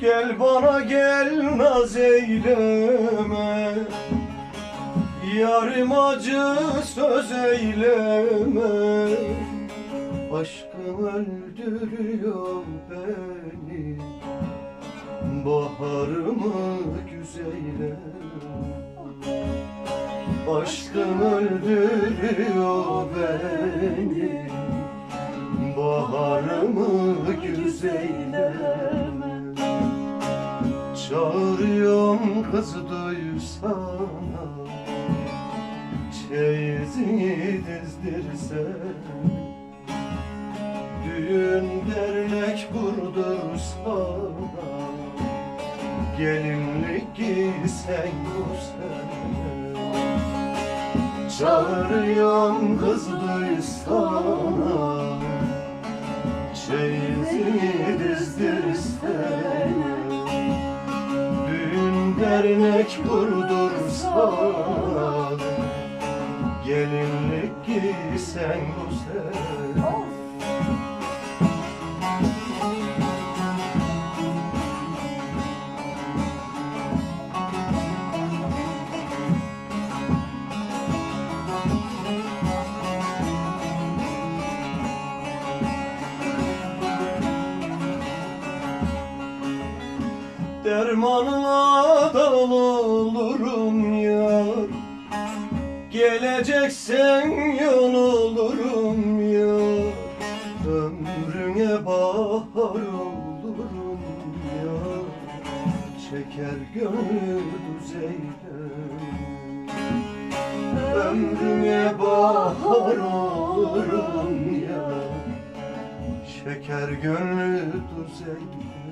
Gel bana gel naz eyleme. Yarım acı söz eyleme. Aşkım öldürüyor beni. Baharımı güzeyle. Aşkım öldürüyor beni Çağırıyorum kız duysana Çeyizini dizdirsen Düğün dernek kurdursana Gelinlik giysen bu Çağırıyorum kız duysana Çeyizini dizdirsene Dernek kurdursana Gelinlik giysen bu Dermanına dal olurum yar. Geleceksen yol olurum yar. Ömrüne bahar olurum yar. Çeker gönül düzeylem Ömrüne bahar olurum yar. Şeker gönlü düzeylem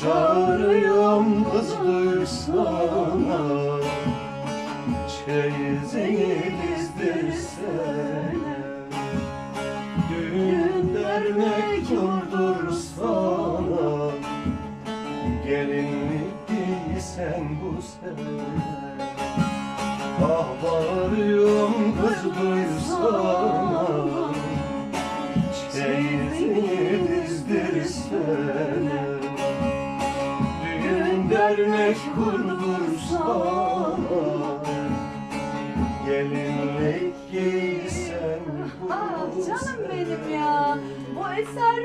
Çağırıyorum kız duysana. Çeyizini dizdirsene. Düğün dernek kurdursana Gelinlik giysen bu sene. Ah bağırıyorum kız duysana. Çeyizini dizdirsene dernek kurdursan Gelinlik giysen Ah canım benim ya. Bu eser